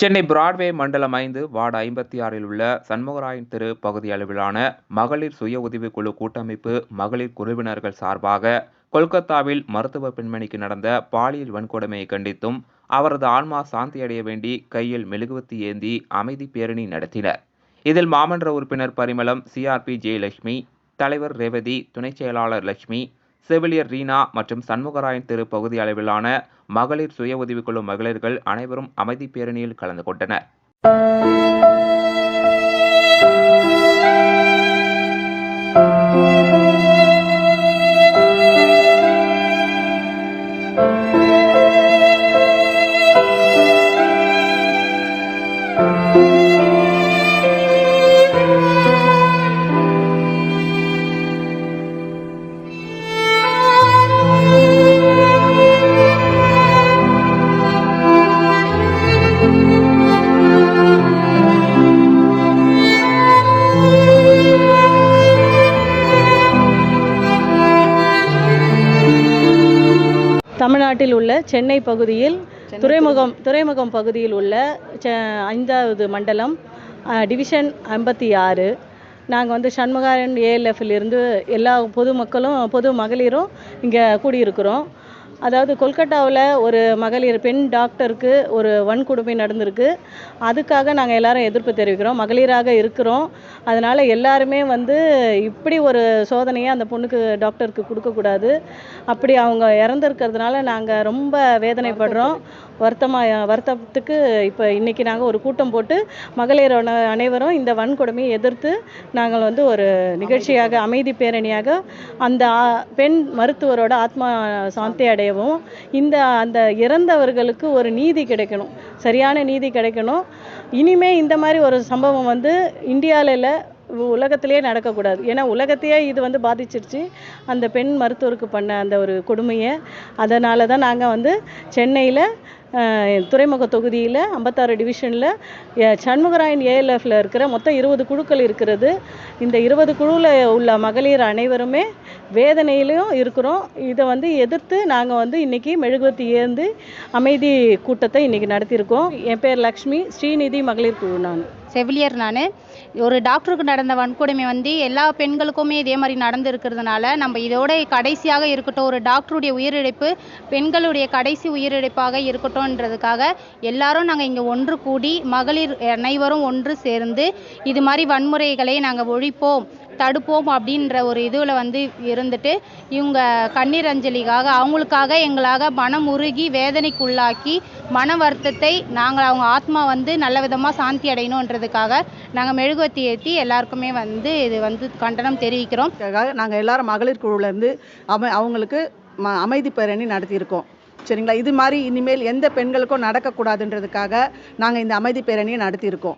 Chennai Broadway மண்டலம் ஐந்து ward ஐம்பத்தி ஆறில் உள்ள சண்முகராயன் தெரு பகுதி அளவிலான மகளிர் சுய உதவிக்குழு கூட்டமைப்பு மகளிர் குழுவினர்கள் சார்பாக கொல்கத்தாவில் மருத்துவ பெண்மணிக்கு நடந்த பாலியல் வன்கொடுமையை கண்டித்தும் அவரது ஆன்மா சாந்தியடைய வேண்டி கையில் மெழுகுவத்தி ஏந்தி அமைதி பேரணி நடத்தினர். இதில் மாமன்ற உறுப்பினர் பரிமளம் சிஆர்பி ஜெயலட்சுமி தலைவர் ரேவதி துணைச் செயலாளர் லட்சுமி செவிலியர் ரீனா மற்றும் சண்முகராயன் தெரு பகுதி அளவிலான மகளிர் சுய உதவிக்குழு மகளிர்கள் அனைவரும் அமைதி பேரணியில் கலந்து கொண்டனர். தமிழ்நாட்டில் உள்ள சென்னை பகுதியில் துறைமுகம் துறைமுகம் பகுதியில் உள்ள ஐந்தாவது மண்டலம் டிவிஷன் ஐம்பத்தி ஆறு. நாங்கள் வந்து சண்முகாரன் ஏஎல்எஃப்ல இருந்து எல்லா பொதுமக்களும் பொது மகளிரும் இங்கே கூடியிருக்கிறோம். அதாவது கொல்கட்டாவில் ஒரு மகளிர் பெண் டாக்டருக்கு ஒரு வன்கொடுமை நடந்திருக்கு. அதுக்காக நாங்கள் எல்லாரும் எதிர்ப்பு தெரிவிக்கிறோம். மகளிராக இருக்கிறோம். அதனால் எல்லாருமே வந்து இப்படி ஒரு சோதனையை அந்த பொண்ணுக்கு டாக்டருக்கு கொடுக்கக்கூடாது. அப்படி அவங்க இறந்துருக்கிறதுனால நாங்கள் ரொம்ப வேதனைப்படுறோம். வருத்தமாக வருத்தத்துக்கு இப்போ இன்றைக்கி நாங்கள் ஒரு கூட்டம் போட்டு மகளிர் அனைவரும் இந்த வன்கொடுமையை எதிர்த்து நாங்கள் வந்து ஒரு நிகழ்ச்சியாக அமைதி பேரணியாக அந்த ஆ- பெண் மருத்துவரோட ஆத்மா சாந்தி அடையவும் இந்த அந்த இறந்தவர்களுக்கு ஒரு நீதி கிடைக்கணும். சரியான நீதி கிடைக்கணும். இனிமே இந்த மாதிரி ஒரு சம்பவம் வந்து இந்தியாவில் உலகத்திலேயே நடக்கக்கூடாது. ஏன்னா உலகத்தையே இது வந்து பாதிச்சிருச்சு. அந்த பெண் மருத்துவருக்கு பண்ண அந்த ஒரு கொடுமையை. அதனால தான் நாங்கள் வந்து சென்னையில் துறைமுக தொகுதியில் ஐம்பத்தாறு டிவிஷனில் சண்முகராயன் ஏஎல்எஃப்ல இருக்கிற மொத்தம் இருபது குழுக்கள் இருக்கிறது. இந்த இருபது குழுவில் உள்ள மகளிர் அனைவருமே வேதனையிலையும் இருக்கிறோம். இதை வந்து எதிர்த்து நாங்கள் வந்து இன்றைக்கி மெழுகுவத்தி ஏந்து அமைதி கூட்டத்தை இன்றைக்கி நடத்தியிருக்கோம். என் பேர் லக்ஷ்மி ஸ்ரீநிதி மகளிர் குழு நான். செவிலியர் நான். ஒரு டாக்டருக்கு நடந்த வன்கொடுமை வந்து எல்லா பெண்களுக்குமே இதே மாதிரி நடந்திருக்கிறதுனால நம்ம இதோட கடைசியாக இருக்கட்டும் ஒரு டாக்டருடைய உயிரிழப்பு பெண்களுடைய கடைசி உயிரிழப்பாக இருக்கட்டும்ன்றதுக்காக எல்லாரும் நாங்கள் இங்கே ஒன்று கூடி மகளிர் அனைவரும் ஒன்று சேர்ந்து இது மாதிரி வன்முறைகளை நாங்கள் ஒழிப்போம். தடுப்போம் அப்படின்ற ஒரு இதுவில் வந்து இருந்துட்டு இவங்க கண்ணீர் அஞ்சலிக்காக அவங்களுக்காக எங்களாக மனம் உருகி வேதனைக்குள்ளாக்கி மன வருத்தத்தை நாங்கள் அவங்க ஆத்மா வந்து நல்ல விதமாக சாந்தி அடையணுன்றதுக்காக நாங்கள் மெழுகுவத்தி ஏற்றி எல்லாருக்குமே வந்து இது வந்து கண்டனம் தெரிவிக்கிறோம். நாங்கள் எல்லாரும் மகளிர் குழுவிலேருந்து அம அவங்களுக்கு ம அமைதி பேரணி நடத்தியிருக்கோம். சரிங்களா? இது மாதிரி இனிமேல் எந்த பெண்களுக்கும் நடக்கக்கூடாதுன்றதுக்காக நாங்கள் இந்த அமைதி பேரணியை நடத்தியிருக்கோம்.